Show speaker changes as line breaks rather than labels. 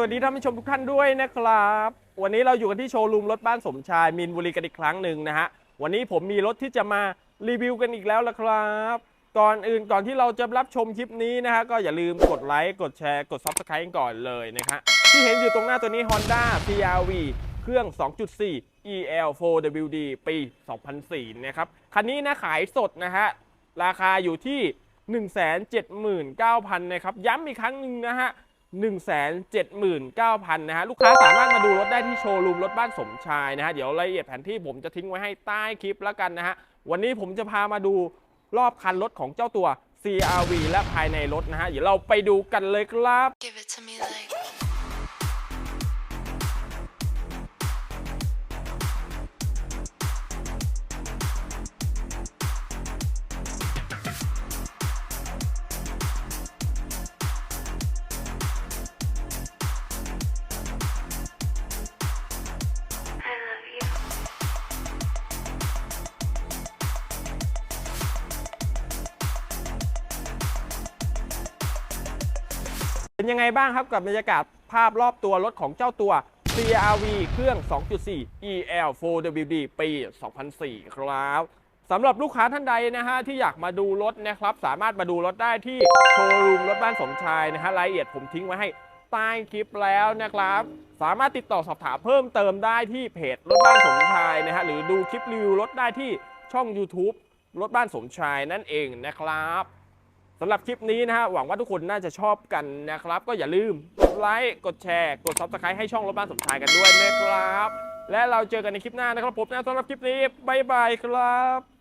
สวัสดีท่านผู้ชมทุกท่านด้วยนะครับ วันนี้เราอยู่กันที่โชว์รูมรถบ้านสมชายมีนบุรีกันอีกครั้งหนึ่งนะฮะวันนี้ผมมีรถที่จะมารีวิวกันอีกแล้วละครับ ก่อนอื่นก่อนที่เราจะรับชมคลิปนี้นะฮะก็อย่าลืมกดไลค์กดแชร์กด Subscribe ก่อนเลยนะฮะที่เห็นอยู่ตรงหน้าตัวนี้ Honda CRV เครื่อง 2.4 EL 4WD ปี 2004 นะครับคันนี้นะขายสดนะฮะราคาอยู่ที่ 179,000นะครับย้ำอีกครั้งหนึ่งนะฮะ 179,000 นะฮะ ลูกค้าสามารถมาดูรถได้ที่โชว์รูมรถบ้านสมชายนะฮะ เดี๋ยวรายละเอียดแผนที่ผมจะทิ้งไว้ให้ใต้คลิปแล้วกันนะฮะ วันนี้ผมจะพามาดูรอบคันรถของเจ้าตัว CRV และภายในรถนะฮะ เดี๋ยวเราไปดูกันเลยครับ เป็นยังไงบ้างครับกับบรรยากาศภาพรอบตัวรถของเจ้าตัว CRV เครื่อง 2.4 EL 4WD ปี 2004 ครับสำหรับลูกค้าท่านใดนะฮะที่อยากมาดูรถนะครับ สามารถมาดูรถได้ที่โชว์รูมรถบ้านสมชายนะฮะรายละเอียดผมทิ้งไว้ให้ใต้คลิปแล้วนะครับ สามารถติดต่อสอบถามเพิ่มเติมได้ที่เพจรถบ้านสมชายนะฮะหรือดูคลิปรีวิวรถได้ที่ช่อง YouTube รถบ้านสมชายนั่นเองนะครับ สำหรับคลิปนี้นะฮะหวังว่าทุกคนน่าจะชอบกันนะครับ ก็อย่าลืมกดไลค์กดแชร์กด Subscribe ให้ช่องรถบ้านสมชายกันด้วยนะครับ และเราเจอกันในคลิปหน้านะครับผมนะสำหรับคลิปนี้บ๊ายบายครับ